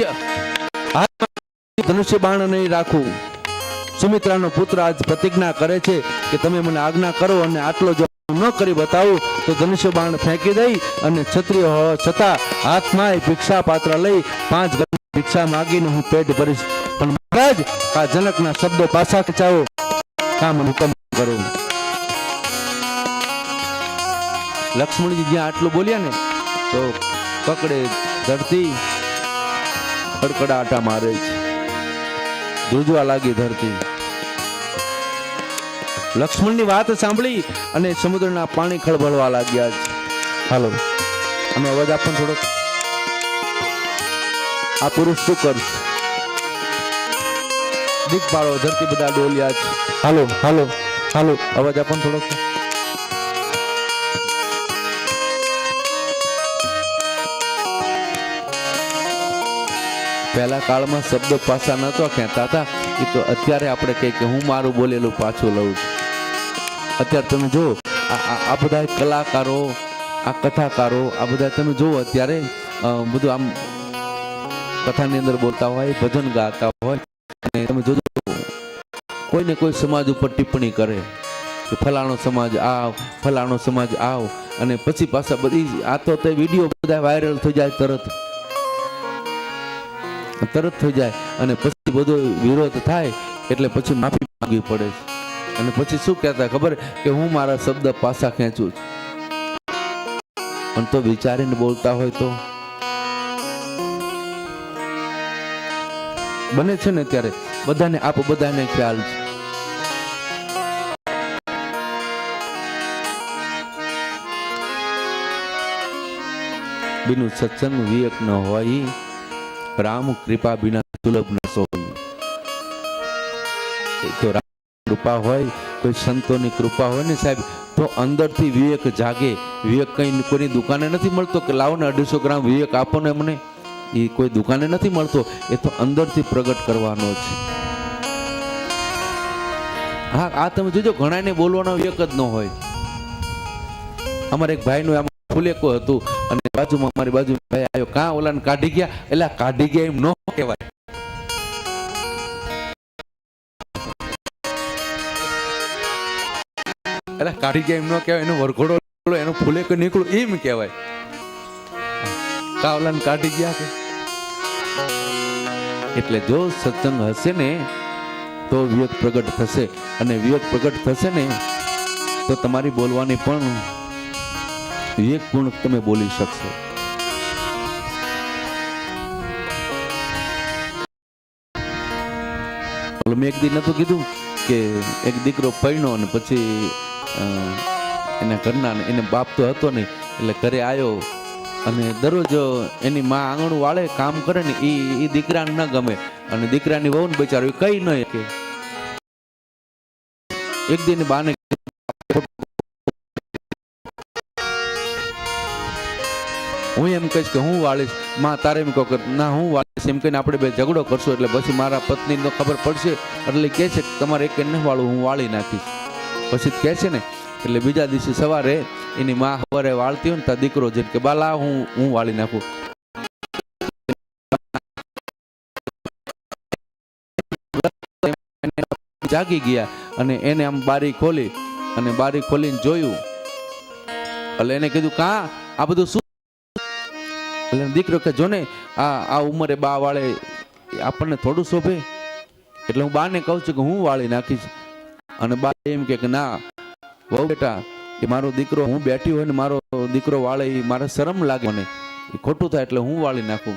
ધનુષ્ય. ધનુષ્ય બાણ નહીં રાખવું. સુમિત્રાનો પુત્ર આજ પ્રતિજ્ઞા કરે છે કે તમે મને આજ્ઞા કરો અને આટલો જો ન કરી બતાવું, તો ધનુષ્ય બાણ ફેંકી દઈ અને ક્ષત્રિય હોવા છતાં હાથમાં ભિક્ષા પાત્ર લઈ પાંચ ભિક્ષા માગીને હું પેટ ભરીશ. પણ મહારાજ, આ જનકના શબ્દો પાછા ખેંચાવો. કામ હુકમ કરો. લક્ષ્મણજી જ્યાં આટલું બોલ્યા ને, તો પકડે ધરતી કડકડાટા મારે છે. ધ્રુજવા લાગી ધરતી. લક્ષ્મણની વાત સાંભળી અને સમુદ્રના પાણી ખળભળવા લાગ્યા છે. હાલો, અમે અવાજ આપણ થોડોક. આ પુરુષ શું કરશે? દીકપાળો ધરતી બધા ડોલ્યા છે. હાલો હાલો હાલો. અવાજ આપણ થોડોક. પહેલા કાળમાં શબ્દ પાછા નતો કહેતા હતા. એ તો અત્યારે આપણે કહીએ કે હું મારું બોલેલું પાછું લઉં છું. અત્યારે તમે જુઓ, આ બધા કલાકારો, આ કથાકારો, આ બધા તમે જુઓ અત્યારે બધું આમ કથાની અંદર બોલતા હોય, ભજન ગાતા હોય, અને તમે જોજો, કોઈને કોઈ સમાજ ઉપર ટિપ્પણી કરે, કે ફલાણો સમાજ આવ, ફલાણો સમાજ આવ, અને પછી પાછા બધી, આ તો તે વીડિયો બધા વાયરલ થઈ જાય તરત. તરત થઈ જાય અને પછી બધો વિરોધ થાય એટલે પછી માફી માંગવી પડે છે. અને પછી શું કહેતા ખબર કે હું મારા શબ્દ પાછા ખેંચું છું. પણ તો વિચારીને બોલતા હોય તો? બને છે ને ત્યારે બધાને આપ બધાને ખ્યાલ છે. બીનું સત્સંગ વિવેક ન હોય. રામ કૃપા બિના સુલભ ન સોઈ તો રામ કૃપા હોય, કોઈ સંતોની કૃપા હોય ને સાહેબ, તો અંદરથી વિવેક જાગે. વિવેક કઈ કોઈની દુકાને નથી મળતો કે લાવો ને અઢીસો ગ્રામ વિવેક આપો ને અમને. એ કોઈ દુકાને નથી મળતો, એ તો અંદરથી પ્રગટ કરવાનો છે હા, આ તમે જોજો, ઘણાને બોલવાનો વિવેક જ ન હોય. અમારે એક ભાઈનું આમ ફુલેકો હતું. અને બાજુમાં મારી બાજુ ભાઈ આવ્યો કાં ઓલાને કાઢી ગયા? એટલે કાઢી ગયા એમ ન કહેવાય. એટલે કાઢી ગયા એમ ન કહેવાય, એનો વરઘોડો એનો ફુલેકો નીકળો એમ કહેવાય. કાં ઓલાને કાઢી ગયા કે? એટલે જો સત્સંગ હશે ને, તો વિવેક પ્રગટ થશે. અને વિવેક પ્રગટ થશે ને, તો તમારી બોલવાની પણ વિવેકપૂર્ણ તમે બોલી શકશો. મેં એક દી નતું કીધું કે એક દીકરો પડ્યો અને પછી એના ઘરના એને બાપ તો હતો નહીં, એટલે ઘરે આવ્યો અને દરરોજ એની માં આંગણું વાળે, કામ કરે ને એ એ દીકરાને ન ગમે. અને દીકરાની વહુ ને બચારો કઈ ન કે. એક દિન બાને હું એમ કહીશ કે હું વાળીશ, માં તારે એમ કહો કે ના, હું વાળીશ. એમ કહીને આપણે બે ઝઘડો કરશું એટલે પછી મારા પત્નીને ખબર પડશે એટલે કહે છે કે તમારે એક ન વાળું, હું વાળી નાખીશ. પછી કહે છે ને, એટલે બીજા દિવસે સવારે એની માં સવારે વાળતી હોય ને ત્યાં દીકરો જેમ કે, બાલા, હું હું વાળી નાખું. જાગી ગયા અને એને આમ બારી ખોલી અને બારી ખોલીને જોયું. એટલે એને કીધું, કા? આ બધું શું એટલે દીકરો કે જોને, આ આ ઉંમરે બા વાળે આપણને થોડું શોભે. એટલે હું બાને કહું છું કે હું વાળી નાખીશ. અને બા એમ કે ના, વહુ બેટા, એ મારો દીકરો, હું બેઠી હોય ને મારો દીકરો વાળે મારે શરમ લાગે મને. એ ખોટું થાય એટલે હું વાળી નાખું.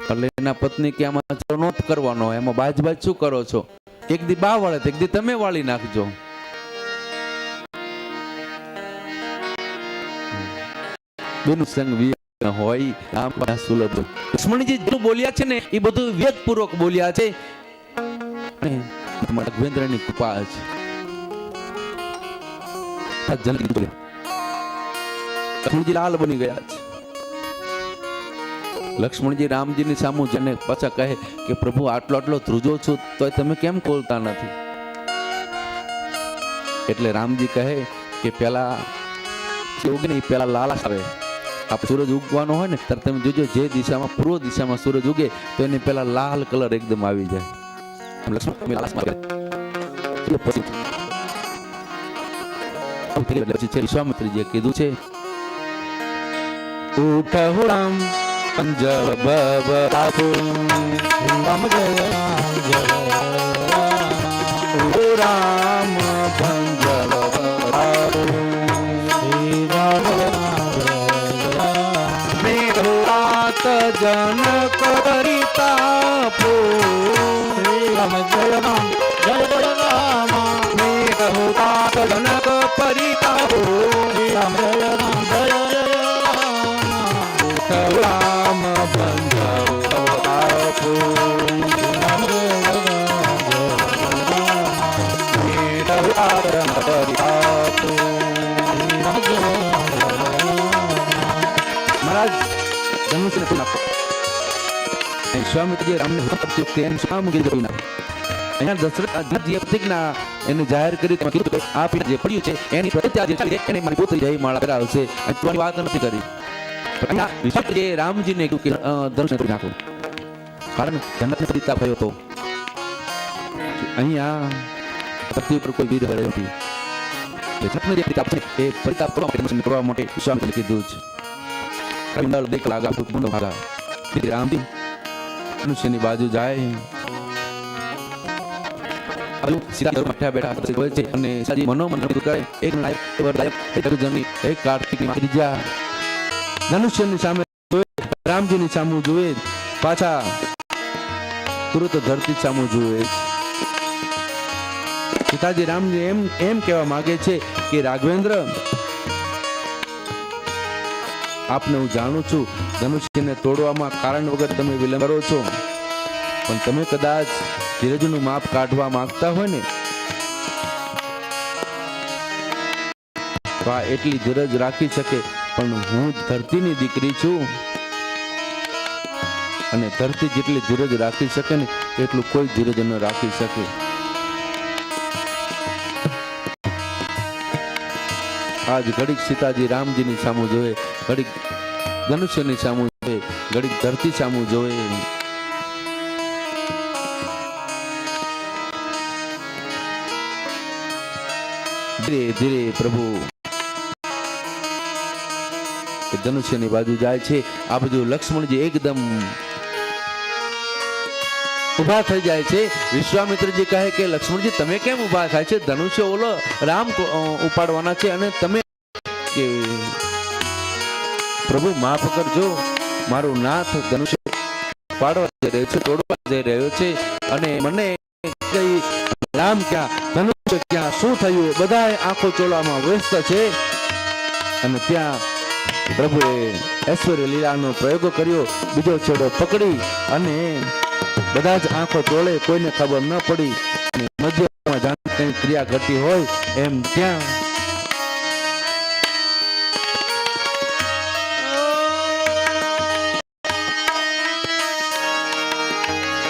એટલે એના પત્ની કે આમાં ચલો કરવાનો એમાં બાજ બાજ શું કરો છો? એક દી બા વાળે એક દી તમે વાળી નાખજો. બેનું, સંગ હોય આમ સુલભ લક્ષ્મણજી જેટલું બોલ્યા છે ને, એ બધું વેદપૂર્વક બોલ્યા છે. રાઘવેન્દ્રની કૃપા છે આ લક્ષ્મણજી લાલ બની ગયા છે. લક્ષ્મણજી રામજીની સામુ જેને પાછા કહે કે, પ્રભુ, આટલો આટલો ધ્રુજો છું તો તમે કેમ ખોલતા નથી? એટલે રામજી કહે કે, પેલા પેલા લાલાશ આવે. આ સૂરજ ઉગવાનો હોય ને, ત્યારે તમે જોજો જે દિશામાં, પૂર્વ દિશામાં સૂરજ ઉગે, તો એને પહેલાં લાલ કલર એકદમ આવી જાય. વિશ્વામિત્રીજીએ કીધું છે Nana અને રામને હુકમ આપ્યો કે એને શું મૂકી ના. અહીંયા દશરથ અજ્ઞાતજીએ પ્રતિજ્ઞા એને જાહેર કરી તેમાં કીધું આ પીઠ જે પડ્યું છે, એની પ્રત્યા જે ચાલી એને મારી પોતરી જય માળા કરાવશે અને તું વાત નથી કરી. અહીંયા રામજીને કીધું કે દર્શન કરી નાખો. કારણ જન્નતને પ્રતિજ્ઞા થયો હતો. અહીંયા ધરતી ઉપર કોઈ વીર રહ્યો નથી. જે પ્રતાપ છે, એ પ્રતાપ કરવા માટે કરવા માટે વિશ્વામિત્રને કીધું છે. ભાગા. રામજી મનુષ્યની બાજુ જાય. પાછા તુરત ધરતી સામું જોવે. સીતાજી રામજી એમ એમ કહેવા માંગે છે કે, રાઘવેન્દ્ર આપને હું જાણું છું ધનુષ્યને તોડવામાં કારણ વગર તમે વિલંબ કરો છો. પણ તમે કદાચ ધીરજનું માપ કાઢવા માંગતા હોય ને? તો આ એટલી ધીરજ રાખી શકે, પણ હું ધરતીની દીકરી છું. અને ધરતી જેટલી ધીરજ રાખી શકે ને, એટલું કોઈ ધીરજ ન રાખી શકે. આજ ઘડીક સીતાજી રામજીની સામું જોવે, ઘડીક ધનુષ્યની સામું જોવે, ઘડીક ધરતી સામું જોવે. ધીરે ધીરે પ્રભુ ધનુષ્યની બાજુ જાય છે. આ બધું લક્ષ્મણજી એકદમ ઊભા થઈ જાય છે. વિશ્વામિત્રજી કહે કે, લક્ષ્મણજી, તમે કેમ ઊભા થાય છે? ધનુષ્ય ઓલો રામ ઉપાડવાના છે અને તમે પ્રભુ, માફ કરજો. મારું નાથ ધનુષ્ય પાડવા જઈ રહ્યો છે, તોડવા જઈ રહ્યો છે અને મને કઈ રામ ક્યાં, ધનુષ્ય ક્યાં, શું થયું? બધા આંખો ચોળામાં વ્યસ્ત છે. અને ત્યાં પ્રભુએ ઐશ્વર્ય લીલાનો પ્રયોગ કર્યો. બીજો છેડો પકડી અને બધા જ આંખો ટોળે કોઈને ખબર ન પડી. મધ્યમાં જાણે કંઈ ક્રિયા ઘટી હોય, એમ ત્યાં.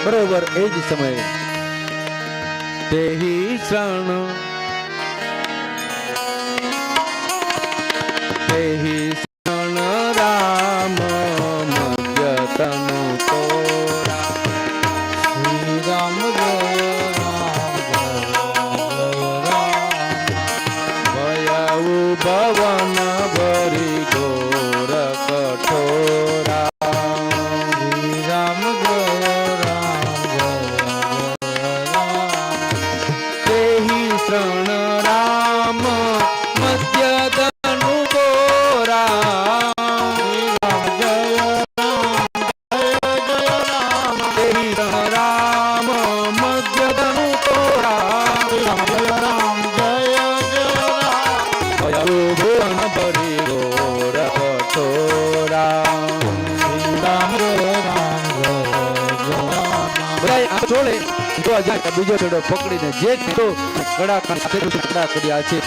બરોબર, એ જ સમયે. તેહી શરણ. તેહી ચોળે જો જાય બીજો છોડો પકડીને જે કીધો કડા સાથે કડા કર્યા છે